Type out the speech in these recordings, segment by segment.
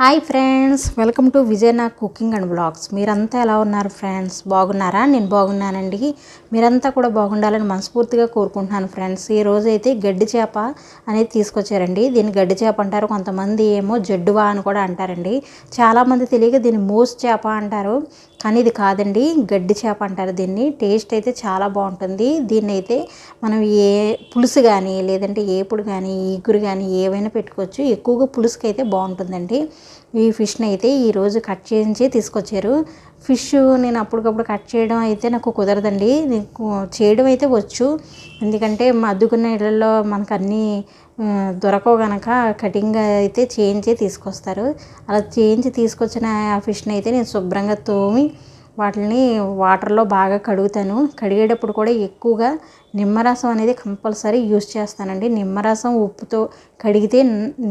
Hi friends welcome to Vijayana cooking and blogs మీరంతా ఎలా ఉన్నారు ఫ్రెండ్స్ బాగున్నారా? నేను బాగున్నానండి. మీరంతా కూడా బాగుండాలని మనస్ఫూర్తిగా కోరుకుంటున్నాను ఫ్రెండ్స్ ఈ అయితే గడ్డి చేప అనేది తీసుకొచ్చారండి. దీన్ని గడ్డి చేప అంటారు. కొంతమంది ఏమో జడ్డువా అని కూడా అంటారండి. చాలామంది తెలియక దీన్ని మోస్ చేప అంటారు. కానీ ఇది కాదండి. గడ్డి చేప అంటారు దీన్ని. టేస్ట్ అయితే చాలా బాగుంటుంది. దీన్ని అయితే మనం ఏ పులుసు కానీ లేదంటే ఏపుడు కానీ ఈగురు కానీ ఏవైనా పెట్టుకోవచ్చు. ఎక్కువగా పులుసుకైతే అయితే బాగుంటుందండి. ఈ ఫిష్ని అయితే ఈరోజు కట్ చేయించి తీసుకొచ్చారు. ఫిష్ నేను అప్పటికప్పుడు కట్ చేయడం అయితే నాకు కుదరదండి. చేయడం అయితే వచ్చు. ఎందుకంటే అద్దుకున్న ఇళ్ళల్లో మనకు అన్నీ దొరకవు గనక కటింగ్ అయితే చేయించి తీసుకొస్తారు. అలా చేయించి తీసుకొచ్చిన ఆ ఫిష్ని అయితే నేను శుభ్రంగా తోమి వాటిని వాటర్లో బాగా కడుగుతాను. కడిగేటప్పుడు కూడా ఎక్కువగా నిమ్మరసం అనేది కంపల్సరీ యూస్ చేస్తానండి. నిమ్మరసం ఉప్పుతో కడిగితే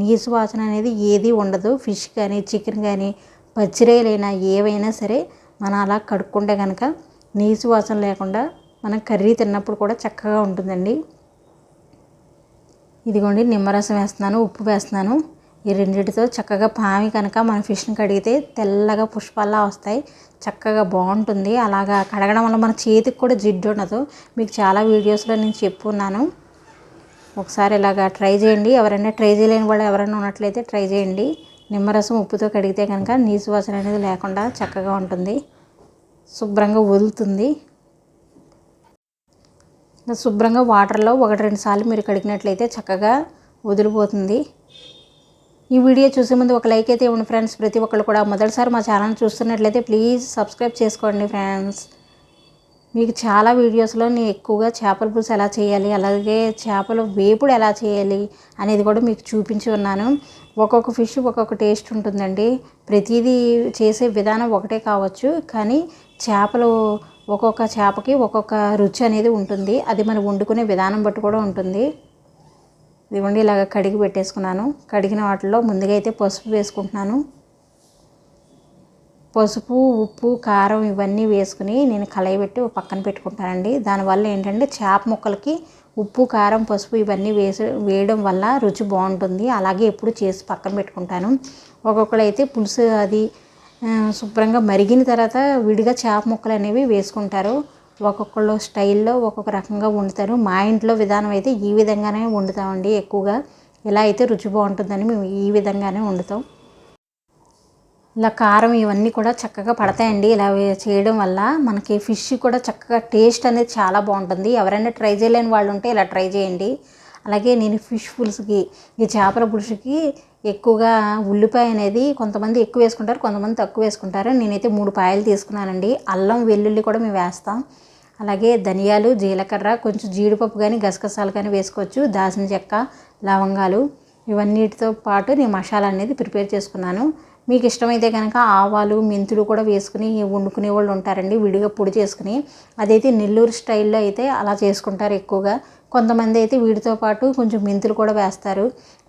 నీసు వాసన అనేది ఏది ఉండదు. ఫిష్ కానీ చికెన్ కానీ పచ్చిరేలైనా ఏవైనా సరే మనం అలా కడుక్కుంటే కనుక నీసు వాసన లేకుండా మనం కర్రీ తిన్నప్పుడు కూడా చక్కగా ఉంటుందండి. ఇదిగోండి నిమ్మరసం వేస్తున్నాను ఉప్పు వేస్తున్నాను. ఈ రెండింటితో చక్కగా పామి కనుక మన ఫిష్ని కడిగితే తెల్లగా పుష్పాల్లా వస్తాయి. చక్కగా బాగుంటుంది. అలాగా కడగడం వల్ల మన చేతికి కూడా జిడ్డు ఉండదు. మీకు చాలా వీడియోస్లో నేను చెప్పున్నాను. ఒకసారి ఇలాగా ట్రై చేయండి. ఎవరైనా ట్రై చేయలేని వాళ్ళు ఎవరైనా ఉన్నట్లయితే ట్రై చేయండి. నిమ్మరసం ఉప్పుతో కడిగితే కనుక నీసు వాసన అనేది లేకుండా చక్కగా ఉంటుంది. శుభ్రంగా వదులుతుంది. శుభ్రంగా వాటర్లో ఒకటి రెండు సార్లు మీరు కడిగినట్లయితే చక్కగా వదిలిపోతుంది. ఈ వీడియో చూసే ముందు ఒక లైక్ అయితే ఇవ్వండి ఫ్రెండ్స్. ప్రతి ఒక్కళ్ళు కూడా మొదటిసారి మా ఛానల్ చూస్తున్నట్లయితే ప్లీజ్ సబ్స్క్రైబ్ చేసుకోండి ఫ్రెండ్స్. మీకు చాలా వీడియోస్లో నేను ఎక్కువగా చేపల పులుసు ఎలా చేయాలి అలాగే చేపల వేపుడు ఎలా చేయాలి అనేది కూడా మీకు చూపించి ఉన్నాను. ఒక్కొక్క ఫిష్ ఒక్కొక్క టేస్ట్ ఉంటుందండి. ప్రతిదీ చేసే విధానం ఒకటే కావచ్చు కానీ చేపలు ఒక్కొక్క చేపకి ఒక్కొక్క రుచి అనేది ఉంటుంది. అది మనం వండుకునే విధానం బట్టి కూడా ఉంటుంది. ఇదిగోండి ఇలాగ కడిగి పెట్టేసుకున్నాను. కడిగిన వాటిలో ముందుగా అయితే పసుపు వేసుకుంటున్నాను. పసుపు ఉప్పు కారం ఇవన్నీ వేసుకుని నేను కలయబెట్టి ఒక పక్కన పెట్టుకుంటానండి. దానివల్ల ఏంటంటే చేప ముక్కలకి ఉప్పు కారం పసుపు ఇవన్నీ వేసి వేయడం వల్ల రుచి బాగుంటుంది. అలాగే ఎప్పుడు చేసి పక్కన పెట్టుకుంటాను. ఒక్కొక్కరు అయితే పులుసు అది శుభ్రంగా మరిగిన తర్వాత విడిగా చేప ముక్కలు అనేవి వేసుకుంటారు. ఒక్కొక్కళ్ళు స్టైల్లో ఒక్కొక్క రకంగా వండుతారు. మా ఇంట్లో విధానం అయితే ఈ విధంగానే వండుతామండి ఎక్కువగా. ఇలా అయితే రుచి బాగుంటుందని మేము ఈ విధంగానే వండుతాం. ఇలా కారం ఇవన్నీ కూడా చక్కగా పడతాయండి. ఇలా చేయడం వల్ల మనకి ఫిష్ కూడా చక్కగా టేస్ట్ అనేది చాలా బాగుంటుంది. ఎవరైనా ట్రై చేయలేని వాళ్ళు ఉంటే ఇలా ట్రై చేయండి. అలాగే నేను ఫిష్ పులుసుకి ఈ చేపల పులుసుకి ఎక్కువగా ఉల్లిపాయ అనేది కొంతమంది ఎక్కువ వేసుకుంటారు కొంతమంది తక్కువ వేసుకుంటారు. నేనైతే మూడు పాయలు తీసుకున్నానండి. అల్లం వెల్లుల్లి కూడా మేము వేస్తాం. అలాగే ధనియాలు జీలకర్ర కొంచెం జీడిపప్పు కానీ గసగసాలు కానీ వేసుకోవచ్చు. దాసిన చెక్క లవంగాలు ఇవన్నిటితో పాటు నేను మసాలా అనేది ప్రిపేర్ చేసుకున్నాను. మీకు ఇష్టమైతే కనుక ఆవాలు మెంతులు కూడా వేసుకుని వండుకునే వాళ్ళు ఉంటారండి. విడిగా పొడి చేసుకుని అదైతే నెల్లూరు స్టైల్లో అయితే అలా చేసుకుంటారు ఎక్కువగా. కొంతమంది అయితే వీటితో పాటు కొంచెం మెంతులు కూడా వేస్తారు.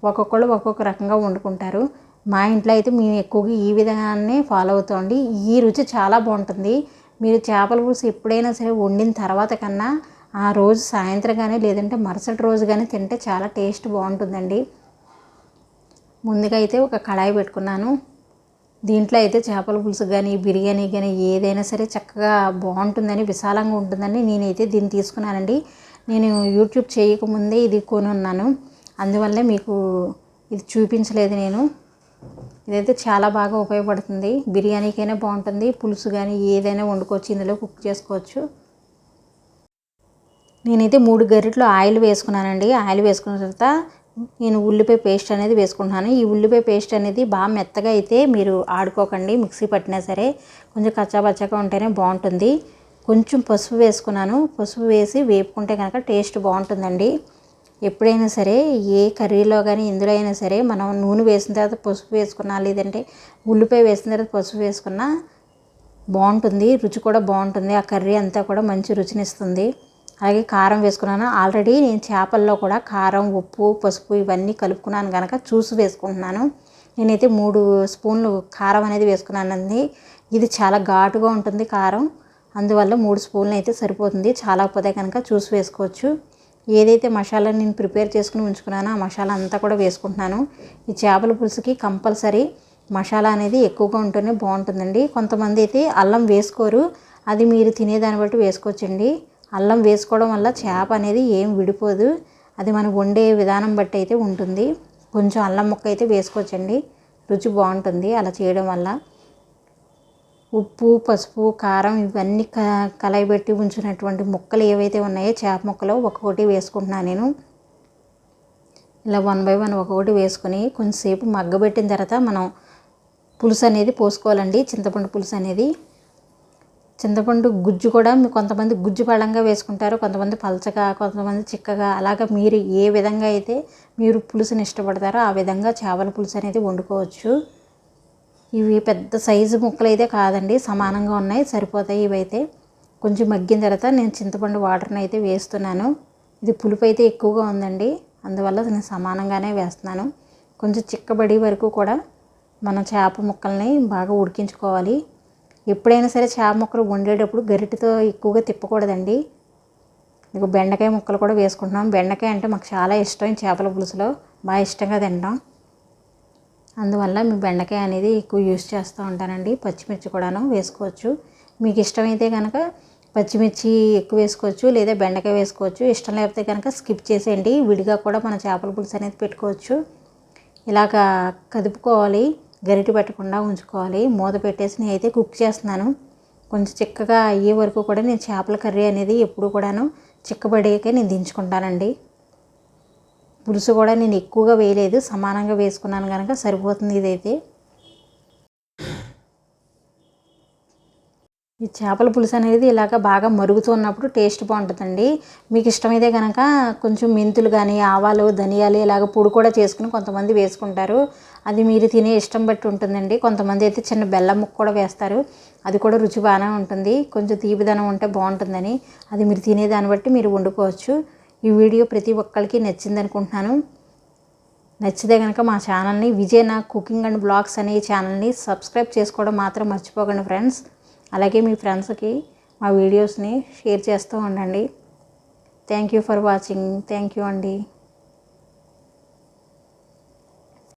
ఒక్కొక్కళ్ళు ఒక్కొక్క రకంగా వండుకుంటారు. మా ఇంట్లో అయితే మేము ఎక్కువగా ఈ విధానాన్ని ఫాలో అవుతామండి ఈ రుచి చాలా బాగుంటుంది. మీరు చేపల పులుసు ఎప్పుడైనా సరే వండిన తర్వాత కన్నా ఆ రోజు సాయంత్రం కానీ లేదంటే మరుసటి రోజు కానీ తింటే చాలా టేస్ట్ బాగుంటుందండి. ముందుగా అయితే ఒక కళాయి పెట్టుకున్నాను. దీంట్లో అయితే చేపల పులుసు కానీ బిర్యానీ కానీ ఏదైనా సరే చక్కగా బాగుంటుందని విశాలంగా ఉంటుందని నేనైతే దీన్ని తీసుకున్నానండి. నేను యూట్యూబ్ చేయకముందే ఇది కొనున్నాను. అందువల్లే మీకు ఇది చూపించలేదు నేను. ఇదైతే చాలా బాగా ఉపయోగపడుతుంది. బిర్యానీకైనా బాగుంటుంది. పులుసు కానీ ఏదైనా వండుకోవచ్చు. ఇందులో కుక్ చేసుకోవచ్చు. నేనైతే మూడు గరిటెలు ఆయిల్ వేసుకున్నానండి. ఆయిల్ వేసుకున్న తర్వాత నేను ఉల్లిపాయ పేస్ట్ అనేది వేసుకుంటున్నాను. ఈ ఉల్లిపాయ పేస్ట్ అనేది బాగా మెత్తగా అయితే మీరు ఆడుకోకండి. మిక్సీ పట్టినా సరే కొంచెం కచ్చాబచ్చాగా ఉంటేనే బాగుంటుంది. కొంచెం పసుపు వేసుకున్నాను. పసుపు వేసి వేపుకుంటే కనుక టేస్ట్ బాగుంటుందండి. ఎప్పుడైనా సరే ఏ కర్రీలో కానీ ఎందులో అయినా సరే మనం నూనె వేసిన తర్వాత పసుపు వేసుకున్నా లేదంటే ఉల్లిపాయ వేసిన తర్వాత పసుపు వేసుకున్నా బాగుంటుంది రుచి కూడా బాగుంటుంది. ఆ కర్రీ అంతా కూడా మంచి రుచినిస్తుంది. అలాగే కారం వేసుకున్నాను. ఆల్రెడీ నేను చేపల్లో కూడా కారం ఉప్పు పసుపు ఇవన్నీ కలుపుకున్నాను కనుక చూసి వేసుకుంటున్నాను. నేనైతే మూడు స్పూన్లు కారం అనేది వేసుకున్నానండి. ఇది చాలా ఘాటుగా ఉంటుంది కారం. అందువల్ల మూడు స్పూన్లు అయితే సరిపోతుంది. చాలా పోతే కనుక చూసి వేసుకోవచ్చు. ఏదైతే మసాలా నేను ప్రిపేర్ చేసుకుని ఉంచుకున్నానో ఆ మసాలా అంతా కూడా వేసుకుంటున్నాను. ఈ చేపల పులుసుకి కంపల్సరీ మసాలా అనేది ఎక్కువగా ఉంటేనే బాగుంటుందండి. కొంతమంది అయితే అల్లం వేసుకోరు. అది మీరు తినేదాన్ని బట్టి వేసుకోవచ్చండి. అల్లం వేసుకోవడం వల్ల చేప అనేది ఏం విడిపోదు. అది మనం వండే విధానం బట్టి అయితే ఉంటుంది. కొంచెం అల్లం ముక్క అయితే వేసుకోవచ్చండి. రుచి బాగుంటుంది అలా చేయడం వల్ల. ఉప్పు పసుపు కారం ఇవన్నీ క కలయబెట్టి ఉంచినటువంటి ముక్కలు ఏవైతే ఉన్నాయో చేప ముక్కలు ఒక్కొక్కటి వేసుకుంటున్నాను నేను. ఇలా వన్ బై వన్ ఒక్కొక్కటి వేసుకొని కొంచెంసేపు మగ్గబెట్టిన తర్వాత మనం పులుసు అనేది పోసుకోవాలండి చింతపండు పులుసు అనేది. చింతపండు గుజ్జు కూడా కొంతమంది గుజ్జు పళ్ళంగా వేసుకుంటారు కొంతమంది పలచగా కొంతమంది చిక్కగా అలాగ మీరు ఏ విధంగా అయితే మీరు పులుసుని ఇష్టపడతారో ఆ విధంగా చేపల పులుసు అనేది వండుకోవచ్చు. ఇవి పెద్ద సైజు ముక్కలు అయితే కాదండి సమానంగా ఉన్నాయి సరిపోతాయి ఇవైతే. కొంచెం మగ్గిన తర్వాత నేను చింతపండు వాటర్ని అయితే వేస్తున్నాను. ఇది పులుపు అయితే ఎక్కువగా ఉందండి అందువల్ల నేను సమానంగానే వేస్తున్నాను. కొంచెం చిక్కబడి వరకు కూడా మన చేప ముక్కల్ని బాగా ఉడికించుకోవాలి. ఎప్పుడైనా సరే చేప ముక్కలు వండేటప్పుడు గరిటెతో ఎక్కువగా తిప్పకూడదండి. ఇక బెండకాయ ముక్కలు కూడా వేసుకుంటున్నాం. బెండకాయ అంటే మాకు చాలా ఇష్టం చేపల పులుసులో. బాగా ఇష్టంగా తింటాం. అందువల్ల మీ బెండకాయ అనేది ఎక్కువ యూస్ చేస్తూ ఉంటానండి. పచ్చిమిర్చి కూడాను వేసుకోవచ్చు. మీకు ఇష్టమైతే కనుక పచ్చిమిర్చి ఎక్కువ వేసుకోవచ్చు లేదా బెండకాయ వేసుకోవచ్చు. ఇష్టం లేకపోతే కనుక స్కిప్ చేసేయండి. విడిగా కూడా మన చేపల పులుసు అనేది పెట్టుకోవచ్చు. ఇలాగా కదుపుకోవాలి గరిటె పెట్టకుండా ఉంచుకోవాలి. మూత పెట్టేసి నేను అయితే కుక్ చేస్తున్నాను. కొంచెం చిక్కగా అయ్యే వరకు కూడా నేను చేపల కర్రీ అనేది ఎప్పుడు కూడాను చిక్కబడేకే నేను దించుకుంటానండి. పులుసు కూడా నేను ఎక్కువగా వేయలేదు సమానంగా వేసుకున్నాను కనుక సరిపోతుంది ఇదైతే. ఈ చేపల పులుసు అనేది ఇలాగ బాగా మరుగుతూ ఉన్నప్పుడు టేస్ట్ బాగుంటుందండి. మీకు ఇష్టమైతే కనుక కొంచెం మెంతులు కానీ ఆవాలు ధనియాలు ఇలాగ పొడి కూడా చేసుకుని కొంతమంది వేసుకుంటారు. అది మీరు తినే ఇష్టం బట్టి ఉంటుందండి. కొంతమంది అయితే చిన్న బెల్లం ముక్క కూడా వేస్తారు. అది కూడా రుచి బాగానే ఉంటుంది. కొంచెం తీపిదనం ఉంటే బాగుంటుందని. అది మీరు తినేదాన్ని బట్టి మీరు వండుకోవచ్చు. ఈ వీడియో ప్రతి ఒక్కరికి నచ్చింది అనుకుంటున్నాను నచ్చితే కనుక మా ఛానల్ని విజయ్ నా కుకింగ్ అండ్ బ్లాగ్స్ అనే ఛానల్ని సబ్స్క్రైబ్ చేసుకోవడం మాత్రం మర్చిపోకండి ఫ్రెండ్స్. అలాగే మీ ఫ్రెండ్స్కి మా వీడియోస్ని షేర్ చేస్తూ ఉండండి. Thank you for watching. Thank you అండి.